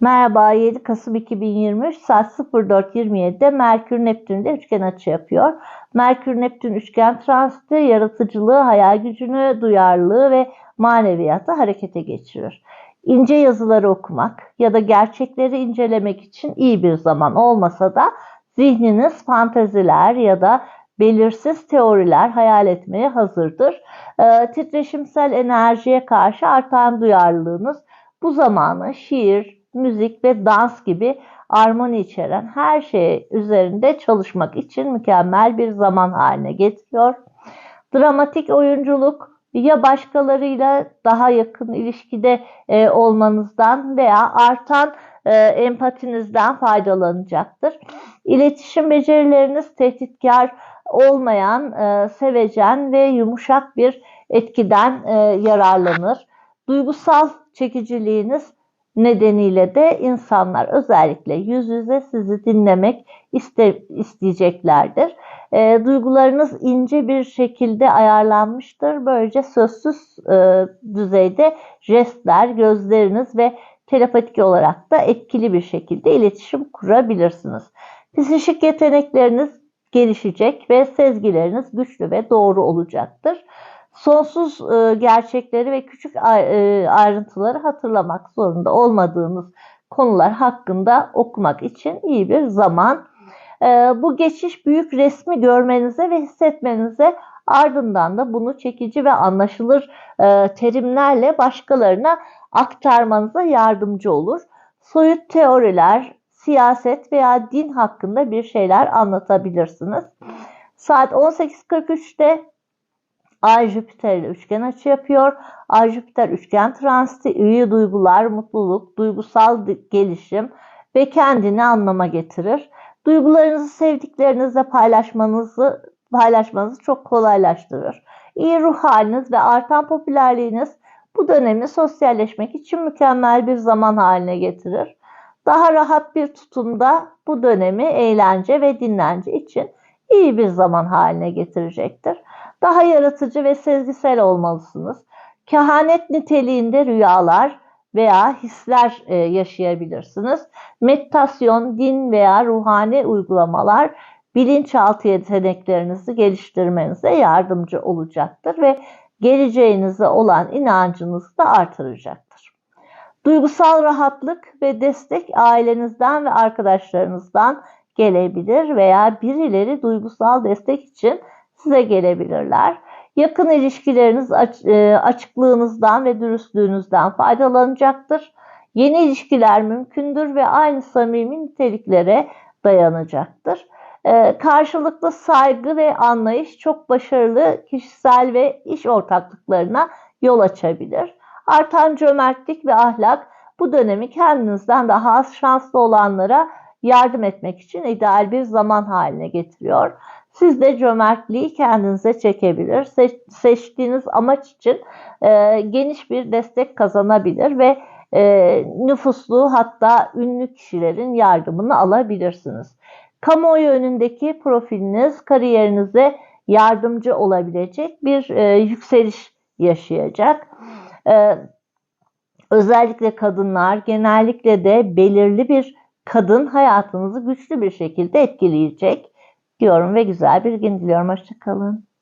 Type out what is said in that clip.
Merhaba 7 Kasım 2023 saat 04.27'de Merkür Neptün'de üçgen açı yapıyor. Merkür Neptün üçgen transiti yaratıcılığı, hayal gücünü, duyarlılığı ve maneviyatı harekete geçirir. İnce yazıları okumak ya da gerçekleri incelemek için iyi bir zaman olmasa da zihniniz fanteziler ya da belirsiz teoriler hayal etmeye hazırdır. Ee, titreşimsel enerjiye karşı artan duyarlılığınız bu zamanı şiir, müzik ve dans gibi armoni içeren her şey üzerinde çalışmak için mükemmel bir zaman haline getiriyor. Dramatik oyunculuk ya başkalarıyla daha yakın ilişkide e, olmanızdan veya artan e, empatinizden faydalanacaktır. İletişim becerileriniz tehditkar olmayan, e, sevecen ve yumuşak bir etkiden e, yararlanır. Duygusal çekiciliğiniz nedeniyle de insanlar özellikle yüz yüze sizi dinlemek iste, isteyeceklerdir. E, duygularınız ince bir şekilde ayarlanmıştır. Böylece sözsüz e, düzeyde jestler, gözleriniz ve telepatik olarak da etkili bir şekilde iletişim kurabilirsiniz. Psikik yetenekleriniz gelişecek ve sezgileriniz güçlü ve doğru olacaktır sonsuz e, gerçekleri ve küçük e, ayrıntıları hatırlamak zorunda olmadığınız konular hakkında okumak için iyi bir zaman. E, bu geçiş büyük resmi görmenize ve hissetmenize ardından da bunu çekici ve anlaşılır terimlerle başkalarına aktarmanıza yardımcı olur. Soyut teoriler, siyaset veya din hakkında bir şeyler anlatabilirsiniz. Saat 18.43'te Ay Jüpiter ile üçgen açı yapıyor. Ay Jüpiter üçgen transiti iyi duygular, mutluluk, duygusal gelişim ve kendini anlama getirir. Duygularınızı sevdiklerinizle paylaşmanızı paylaşmanızı çok kolaylaştırır. İyi ruh haliniz ve artan popülerliğiniz bu dönemi sosyalleşmek için mükemmel bir zaman haline getirir. Daha rahat bir tutumda bu dönemi eğlence ve dinlence için iyi bir zaman haline getirecektir. Daha yaratıcı ve sezgisel olmalısınız. Kehanet niteliğinde rüyalar veya hisler e, yaşayabilirsiniz. Meditasyon, din veya ruhani uygulamalar bilinçaltı yeteneklerinizi geliştirmenize yardımcı olacaktır ve geleceğinize olan inancınızı da artıracaktır. Duygusal rahatlık ve destek ailenizden ve arkadaşlarınızdan gelebilir veya birileri duygusal destek için size gelebilirler. Yakın ilişkileriniz e, açıklığınızdan ve dürüstlüğünüzden faydalanacaktır. Yeni ilişkiler mümkündür ve aynı samimi niteliklere dayanacaktır. E, karşılıklı saygı ve anlayış çok başarılı kişisel ve iş ortaklıklarına yol açabilir. Artan cömertlik ve ahlak bu dönemi kendinizden daha az şanslı olanlara yardım etmek için ideal bir zaman haline getiriyor. Siz de cömertliği kendinize çekebilir. Seç, seçtiğiniz amaç için e, geniş bir destek kazanabilir ve e, nüfuslu hatta ünlü kişilerin yardımını alabilirsiniz. Kamuoyu önündeki profiliniz kariyerinize yardımcı olabilecek bir e, yükseliş yaşayacak. E, özellikle kadınlar genellikle de belirli bir kadın hayatınızı güçlü bir şekilde etkileyecek diyorum ve güzel bir gün diliyorum. Hoşçakalın.